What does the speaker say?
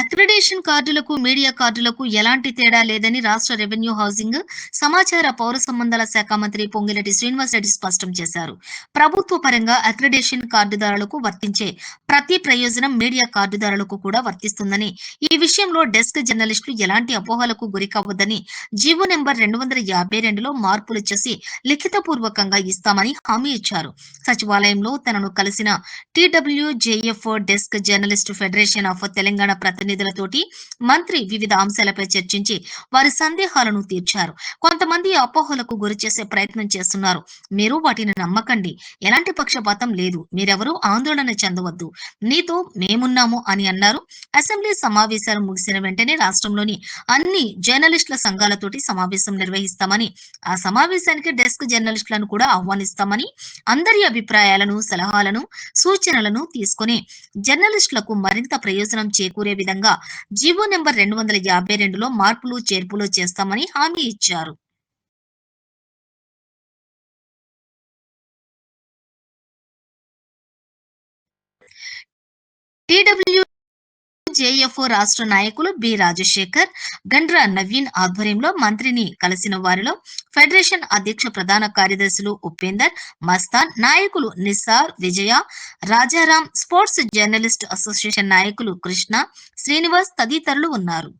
Accreditation కార్డులకు media కార్డులకు ఎలాంటి తేడా లేదని రాష్ట్ర రెవెన్యూ హౌసింగ్ సమాచార పౌర సంబంధాల శాఖ మంత్రి పొంగిరెడ్డి శ్రీనివాసరెడ్డి స్పష్టం చేశారు. ప్రభుత్వ పరంగా అక్రిడేషన్ కార్డుదారులకు వర్తించే ప్రతి ప్రయోజనం మీడియా కార్డుదారులకు కూడా వర్తిస్తుందని ఈ విషయంలో డెస్క్ జర్నలిస్టులు ఎలాంటి అపోహలకు గురి కావద్దని జీవో నెంబర్ రెండు వందల యాభై రెండులో మార్పులు చేసి లిఖితపూర్వకంగా ఇస్తామని హామీ ఇచ్చారు. సచివాలయంలో తనను కలిసిన TWJF desk journalist federation of Telangana ప్రతినిధులతోటి మంత్రి వివిధ అంశాలపై చర్చించి వారి సందేహాలను తీర్చారు. కొంతమంది అపోహలకు గురి చేసే ప్రయత్నం చేస్తున్నారు. మీరు వాటిని నమ్మకండి. ఎలాంటి పక్షపాతం లేదు. మీరెవరూ ఆందోళన చెందవద్దు. నీతో మేమున్నాము అని అన్నారు. అసెంబ్లీ సమావేశాలు ముగిసిన వెంటనే రాష్ట్రంలోని అన్ని జర్నలిస్టుల సంఘాలతోటి సమావేశం నిర్వహిస్తామని ఆ సమావేశానికి డెస్క్ జర్నలిస్టులను కూడా ఆహ్వానిస్తామని అందరి అభిప్రాయాలను సలహాలను సూచనలను తీసుకొని జర్నలిస్టులకు మరింత ప్రయోజనం చేకూరే విధంగా జీవో నెంబర్ రెండు వందల యాభై రెండులో మార్పులు చేర్పులు చేస్తామని హామీ ఇచ్చారు. టీడబ్ల్యూ జేఎఫ్ఓ రాష్ట్ర నాయకులు బి. రాజశేఖర్ గండ్ర నవీన్ ఆధ్వర్యంలో మంత్రిని కలిసిన వారిలో ఫెడరేషన్ అధ్యక్ష ప్రధాన కార్యదర్శులు ఉపేందర్ మస్తాన్ నాయకులు Nisar Vijaya Rajaram sports journalist association నాయకులు కృష్ణ శ్రీనివాస్ తదితరులు ఉన్నారు.